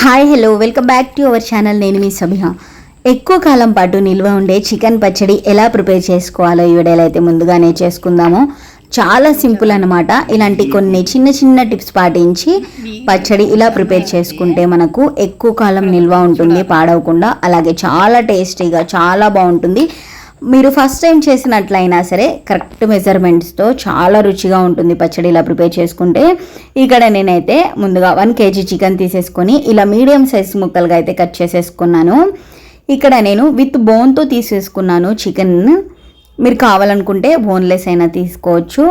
Hi hello. Welcome back to our channel. నేను మీ సభిహ ఎక్కువ కాలం పాటు నిల్వ ఉండే చికెన్ పచ్చడి ఎలా ప్రిపేర్ చేసుకోవాలో ఈ వీడియోలో అయితే ముందుగానే చేసుకుందాము. చాలా సింపుల్ అన్నమాట. ఇలాంటి కొన్ని చిన్న చిన్న టిప్స్ పాటించి పచ్చడి ఇలా ప్రిపేర్ చేసుకుంటే మనకు ఎక్కువ కాలం నిల్వ ఉంటుంది పాడవకుండా. అలాగే చాలా టేస్టీగా చాలా బాగుంటుంది. మీరు ఫస్ట్ టైం చేసినట్లయినా సరే కరెక్ట్ మెజర్మెంట్స్తో చాలా రుచిగా ఉంటుంది పచ్చడి ఇలా ప్రిపేర్ చేసుకుంటే. ఇక్కడ నేనైతే ముందుగా వన్ కేజీ చికెన్ తీసేసుకొని ఇలా మీడియం సైజ్ ముక్కలుగా అయితే కట్ చేసేసుకున్నాను. ఇక్కడ నేను విత్ బోన్తో తీసేసుకున్నాను చికెన్ మీరు కావాలనుకుంటే బోన్లెస్ అయినా తీసుకోవచ్చు.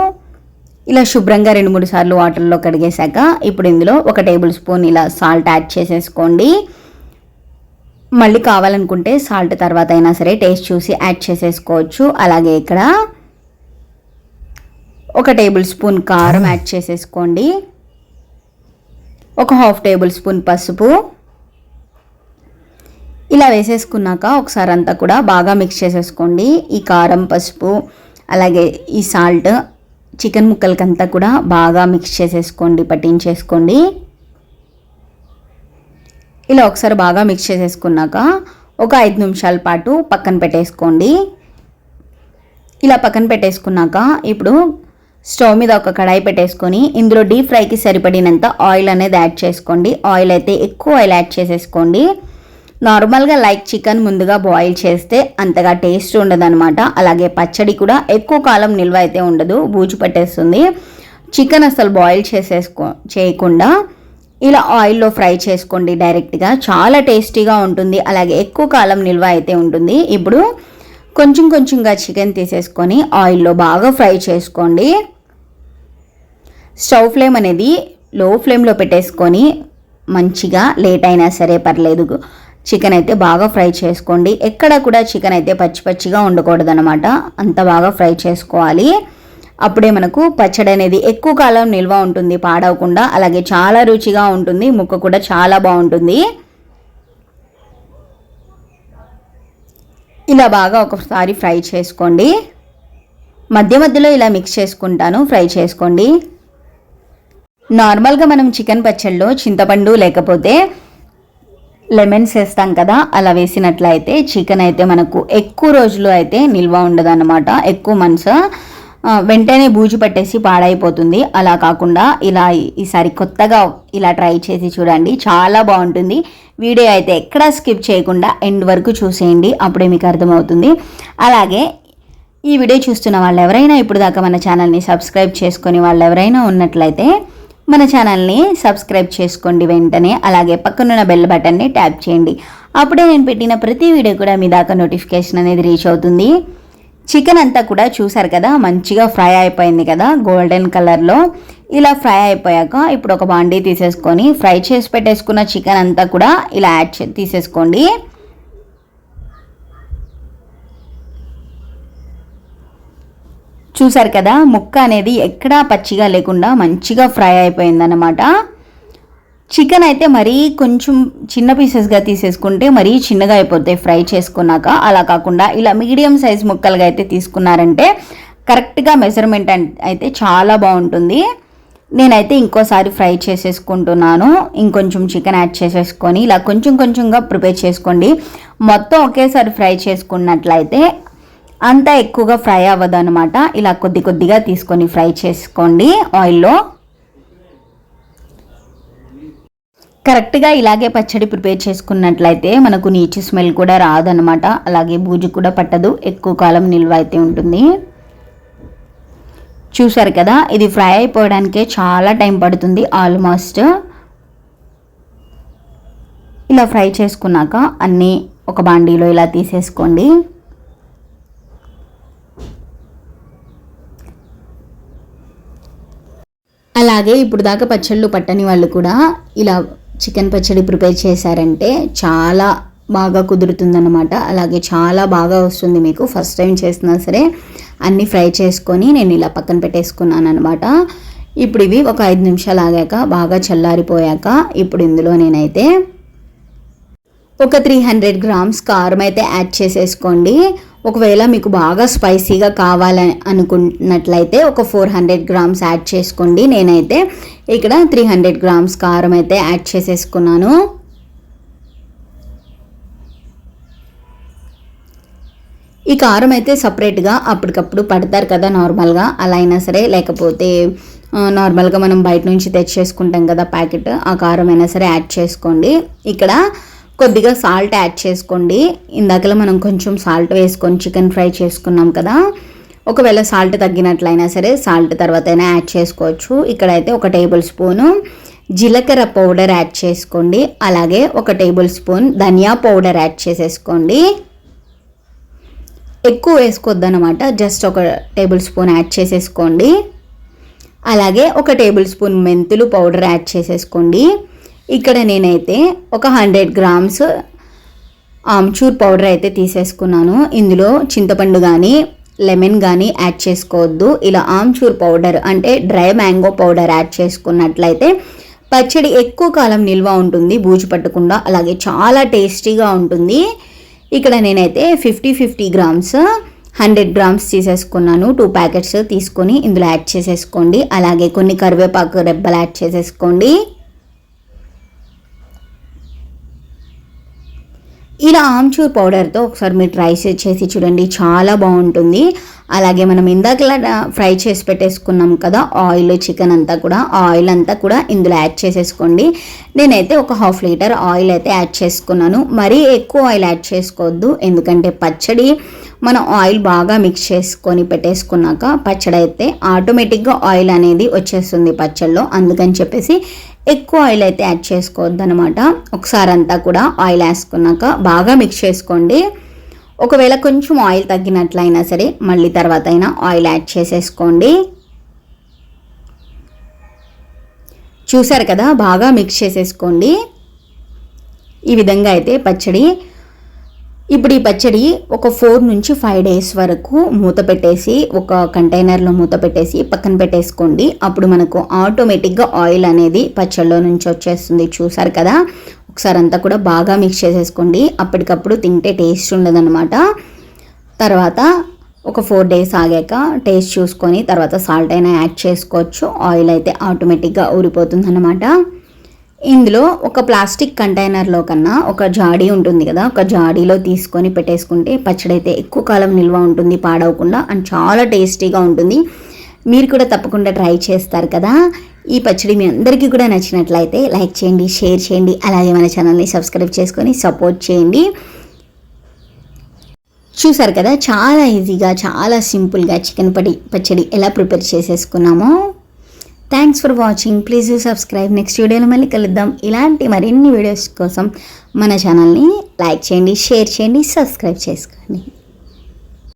ఇలా శుభ్రంగా రెండు మూడు సార్లు వాటర్లో కడిగేశాక ఇప్పుడు ఇందులో ఒక టేబుల్ స్పూన్ ఇలా సాల్ట్ యాడ్ చేసేసుకోండి. మళ్ళీ కావాలనుకుంటే సాల్ట్ తర్వాత అయినా సరే టేస్ట్ చూసి యాడ్ చేసేసుకోవచ్చు. అలాగే ఇక్కడ ఒక టేబుల్ స్పూన్ కారం యాడ్ చేసేసుకోండి. ఒక హాఫ్ టేబుల్ స్పూన్ పసుపు. ఇలా వేసేసుకున్నాక ఒకసారి అంతా కూడా బాగా మిక్స్ చేసేసుకోండి. ఈ కారం పసుపు అలాగే ఈ సాల్ట్ చికెన్ ముక్కలకంతా కూడా బాగా మిక్స్ చేసేసుకోండి పట్టించేసుకోండి. ఇలా ఒకసారి బాగా మిక్స్ చేసేసుకున్నాక ఒక ఐదు నిమిషాల పాటు పక్కన పెట్టేసుకోండి. ఇలా పక్కన పెట్టేసుకున్నాక ఇప్పుడు స్టవ్ మీద ఒక కడాయి పెట్టేసుకొని ఇందులో డీప్ ఫ్రైకి సరిపడినంత ఆయిల్ అనేది యాడ్ చేసుకోండి. ఆయిల్ అయితే ఎక్కువ ఆయిల్ యాడ్ చేసేసుకోండి. నార్మల్గా లైక్ చికెన్ ముందుగా బాయిల్ చేస్తే అంతగా టేస్ట్ ఉండదన్నమాట. అలాగే పచ్చడి కూడా ఎక్కువ కాలం నిల్వ అయితే ఉండదు. బూజు పట్టేస్తుంది. చికెన్ అసలు బాయిల్ చేసేసుకో చేయకుండా ఇలా ఆయిల్లో ఫ్రై చేసుకోండి డైరెక్ట్గా. చాలా టేస్టీగా ఉంటుంది. అలాగే ఎక్కువ కాలం నిల్వ అయితే ఉంటుంది. ఇప్పుడు కొంచెం కొంచెంగా చికెన్ తీసేసుకొని ఆయిల్లో బాగా ఫ్రై చేసుకోండి. స్టవ్ ఫ్లేమ్ అనేది లో ఫ్లేమ్లో పెట్టేసుకొని మంచిగా లేట్ అయినా సరే పర్లేదు. చికెన్ అయితే బాగా ఫ్రై చేసుకోండి. ఎక్కడ కూడా చికెన్ అయితే పచ్చి పచ్చిగా ఉండకూడదు అనమాట అంత బాగా ఫ్రై చేసుకోవాలి. అప్పుడే మనకు పచ్చడి అనేది ఎక్కువ కాలం నిల్వ ఉంటుంది పాడవకుండా. అలాగే చాలా రుచిగా ఉంటుంది ముక్క కూడా చాలా బాగుంటుంది. ఇలా బాగా ఒకసారి ఫ్రై చేసుకోండి. మధ్య మధ్యలో ఇలా మిక్స్ చేసుకుంటాను ఫ్రై చేసుకోండి. నార్మల్గా మనం చికెన్ పచ్చడిలో చింతపండు లేకపోతే లెమన్స్ వేస్తాం కదా అలా వేసినట్లయితే చికెన్ అయితే మనకు ఎక్కువ రోజులు అయితే నిల్వ ఉండదు అనమాట ఎక్కువ మనసు వెంటనే బూజు పట్టేసి పాడైపోతుంది. అలా కాకుండా ఇలా ఈసారి కొత్తగా ఇలా ట్రై చేసి చూడండి. చాలా బాగుంటుంది. వీడియో అయితే ఎక్కడా స్కిప్ చేయకుండా ఎండ్ వరకు చూసేయండి. అప్పుడే మీకు అర్థమవుతుంది. అలాగే ఈ వీడియో చూస్తున్న వాళ్ళు ఎవరైనా ఇప్పుడు దాకా మన ఛానల్ని సబ్స్క్రైబ్ చేసుకొని వాళ్ళు ఎవరైనా ఉన్నట్లయితే మన ఛానల్ని సబ్స్క్రైబ్ చేసుకోండి వెంటనే. అలాగే పక్కనున్న బెల్ బటన్ని ట్యాప్ చేయండి. అప్పుడే నేను పెట్టిన ప్రతి వీడియో కూడా మీ దాకా నోటిఫికేషన్ అనేది రీచ్ అవుతుంది. చికెన్ అంతా కూడా చూసారు కదా మంచిగా ఫ్రై అయిపోయింది కదా గోల్డెన్ కలర్లో ఇలా ఫ్రై అయిపోయాక ఇప్పుడు ఒక బాండీ తీసేసుకొని ఫ్రై చేసి పెట్టేసుకున్న చికెన్ అంతా కూడా ఇలా యాడ్ చే తీసేసుకోండి. చూసారు కదా ముక్క అనేది ఎక్కడా పచ్చిగా లేకుండా మంచిగా ఫ్రై అయిపోయిందన్నమాట. చికెన్ అయితే మరీ కొంచెం చిన్న పీసెస్గా తీసేసుకుంటే మరీ చిన్నగా అయిపోతాయి ఫ్రై చేసుకున్నాక. అలా కాకుండా ఇలా మీడియం సైజ్ ముక్కలుగా అయితే తీసుకున్నారంటే కరెక్ట్గా మెజర్మెంట్ అయితే చాలా బాగుంటుంది. నేనైతే ఇంకోసారి ఫ్రై చేసేసుకుంటున్నాను. ఇంకొంచెం చికెన్ యాడ్ చేసేసుకొని ఇలా కొంచెం కొంచెంగా ప్రిపేర్ చేసుకోండి. మొత్తం ఒకేసారి ఫ్రై చేసుకున్నట్లయితే అంత ఎక్కువగా ఫ్రై అవ్వదు అనమాట ఇలా కొద్ది కొద్దిగా తీసుకొని ఫ్రై చేసుకోండి ఆయిల్లో కరెక్ట్గా ఇలాగే పచ్చడి ప్రిపేర్ చేసుకున్నట్లయితే మనకు నీచు స్మెల్ కూడా రాదనమాట అలాగే బూజు కూడా పట్టదు. ఎక్కువ కాలం నిల్వ అయితే ఉంటుంది. చూసారు కదా ఇది ఫ్రై అయిపోవడానికే చాలా టైం పడుతుంది. ఆల్మోస్ట్ ఇలా ఫ్రై చేసుకున్నాక అన్నీ ఒక బాండీలో ఇలా తీసేసుకోండి. అలాగే ఇప్పుడు దాకా పచ్చళ్ళు పట్టని వాళ్ళు కూడా ఇలా చికెన్ పచ్చడి ప్రిపేర్ చేశారంటే చాలా బాగా కుదురుతుందన్నమాట. అలాగే చాలా బాగా వస్తుంది మీకు. ఫస్ట్ టైం చేసినా సరే అన్నీ ఫ్రై చేసుకొని నేను ఇలా పక్కన పెట్టేసుకున్నాను అనమాట ఇప్పుడు ఇవి ఒక ఐదు నిమిషాలు ఆగాక బాగా చల్లారిపోయాక ఇప్పుడు ఇందులో నేనైతే ఒక త్రీ హండ్రెడ్ గ్రామ్స్ కారం అయితే యాడ్ చేసేసుకోండి. ఒకవేళ మీకు బాగా స్పైసీగా కావాలని అనుకున్నట్లయితే ఒక ఫోర్ హండ్రెడ్ గ్రామ్స్ యాడ్ చేసుకోండి. నేనైతే ఇక్కడ త్రీ హండ్రెడ్ గ్రామ్స్ కారం అయితే యాడ్ చేసేసుకున్నాను. ఈ కారం అయితే సపరేట్గా అప్పటికప్పుడు పడతారు కదా నార్మల్గా అలా అయినా సరే లేకపోతే నార్మల్గా మనం బయట నుంచి తెచ్చేసుకుంటాం కదా ప్యాకెట్ ఆ కారం అయినా సరే యాడ్ చేసుకోండి. ఇక్కడ కొద్దిగా సాల్ట్ యాడ్ చేసుకోండి. ఇందాకలా మనం కొంచెం సాల్ట్ వేసుకొని చికెన్ ఫ్రై చేసుకున్నాం కదా. ఒకవేళ సాల్ట్ తగ్గినట్లయినా సరే సాల్ట్ తర్వాత అయినా యాడ్ చేసుకోవచ్చు. ఇక్కడైతే ఒక టేబుల్ స్పూను జీలకర్ర పౌడర్ యాడ్ చేసుకోండి. అలాగే ఒక టేబుల్ స్పూన్ ధనియా పౌడర్ యాడ్ చేసేసుకోండి. ఎక్కువ వేసుకోవద్దనమాట జస్ట్ ఒక టేబుల్ స్పూన్ యాడ్ చేసేసుకోండి. అలాగే ఒక టేబుల్ స్పూన్ మెంతులు పౌడర్ యాడ్ చేసేసుకోండి. ఇక్కడ నేనైతే ఒక హండ్రెడ్ గ్రామ్స్ ఆమ్చూర్ పౌడర్ అయితే తీసేసుకున్నాను. ఇందులో చింతపండు కానీ లెమన్ కానీ యాడ్ చేసుకోవద్దు. ఇలా ఆమ్చూర్ పౌడర్ అంటే డ్రై మ్యాంగో పౌడర్ యాడ్ చేసుకున్నట్లయితే పచ్చడి ఎక్కువ కాలం నిల్వ ఉంటుంది బూజు పట్టకుండా. అలాగే చాలా టేస్టీగా ఉంటుంది. ఇక్కడ నేనైతే fifty fifty grams hundred grams తీసేసుకున్నాను. టూ ప్యాకెట్స్ తీసుకొని ఇందులో యాడ్ చేసేసుకోండి. అలాగే కొన్ని కరివేపాకు రెబ్బలు యాడ్ చేసేసుకోండి. ఇలా ఆమ్చూర్ పౌడర్తో ఒకసారి మీరు ట్రై చేసి చూడండి. చాలా బాగుంటుంది. అలాగే మనం ఇందాకలా ఫ్రై చేసి పెట్టేసుకున్నాం కదా ఆయిల్ చికెన్ అంతా కూడా ఆయిల్ అంతా కూడా ఇందులో యాడ్ చేసేసుకోండి. నేనైతే ఒక హాఫ్ లీటర్ ఆయిల్ అయితే యాడ్ చేసుకున్నాను. మరీ ఎక్కువ ఆయిల్ యాడ్ చేసుకోవద్దు. ఎందుకంటే పచ్చడి మనం ఆయిల్ బాగా మిక్స్ చేసుకొని పెట్టేసుకున్నాక పచ్చడి అయితే ఆటోమేటిక్గా ఆయిల్ అనేది వచ్చేస్తుంది పచ్చడిలో అందుకని చెప్పేసి ఎక్కువ ఆయిల్ అయితే యాడ్ చేసుకోవద్దు అనమాట ఒకసారి అంతా కూడా ఆయిల్ వేసుకున్నాక బాగా మిక్స్ చేసుకోండి. ఒకవేళ కొంచెం ఆయిల్ తగ్గినట్లయినా సరే మళ్ళీ తర్వాత అయినా ఆయిల్ యాడ్ చేసేసుకోండి. చూసారు కదా? బాగా మిక్స్ చేసేసుకోండి. ఈ విధంగా అయితే పచ్చడి ఇప్పుడు ఈ పచ్చడి ఒక ఫోర్ నుంచి ఫైవ్ డేస్ వరకు మూత పెట్టేసి ఒక కంటైనర్లో మూత పెట్టేసి పక్కన పెట్టేసుకోండి. అప్పుడు మనకు ఆటోమేటిక్గా ఆయిల్ అనేది పచ్చళ్ళలో నుంచి వచ్చేస్తుంది. చూసారు కదా? ఒకసారి అంతా కూడా బాగా మిక్స్ చేసేసుకోండి. అప్పటికప్పుడు తింటే టేస్ట్ ఉండదన్నమాట. తర్వాత ఒక ఫోర్ డేస్ ఆగాక టేస్ట్ చూసుకొని తర్వాత సాల్ట్ అయినా యాడ్ చేసుకోవచ్చు. ఆయిల్ అయితే ఆటోమేటిక్గా ఊరిపోతుందనమాట ఇందులో ఒక ప్లాస్టిక్ కంటైనర్లో కన్నా ఒక జాడీ ఉంటుంది కదా ఒక జాడీలో తీసుకొని పెట్టేసుకుంటే పచ్చడి అయితే ఎక్కువ కాలం నిల్వ ఉంటుంది పాడవకుండా అండ్ చాలా టేస్టీగా ఉంటుంది. మీరు కూడా తప్పకుండా ట్రై చేస్తారు కదా. ఈ పచ్చడి మీ అందరికీ కూడా నచ్చినట్లయితే లైక్ చేయండి షేర్ చేయండి అలాగే మన ఛానల్ని సబ్స్క్రైబ్ చేసుకొని సపోర్ట్ చేయండి. చూసారు కదా చాలా ఈజీగా చాలా సింపుల్గా చికెన్ పడి పచ్చడి ఎలా prepare చేసేసుకున్నామో. Thanks for watching please subscribe next వీడియోలో మళ్ళీ కలుద్దాం. ఇలాంటి మరిన్ని వీడియోస్ కోసం మన ఛానల్ని లైక్ చేయండి షేర్ చేయండి సబ్స్క్రైబ్ చేసుకోండి.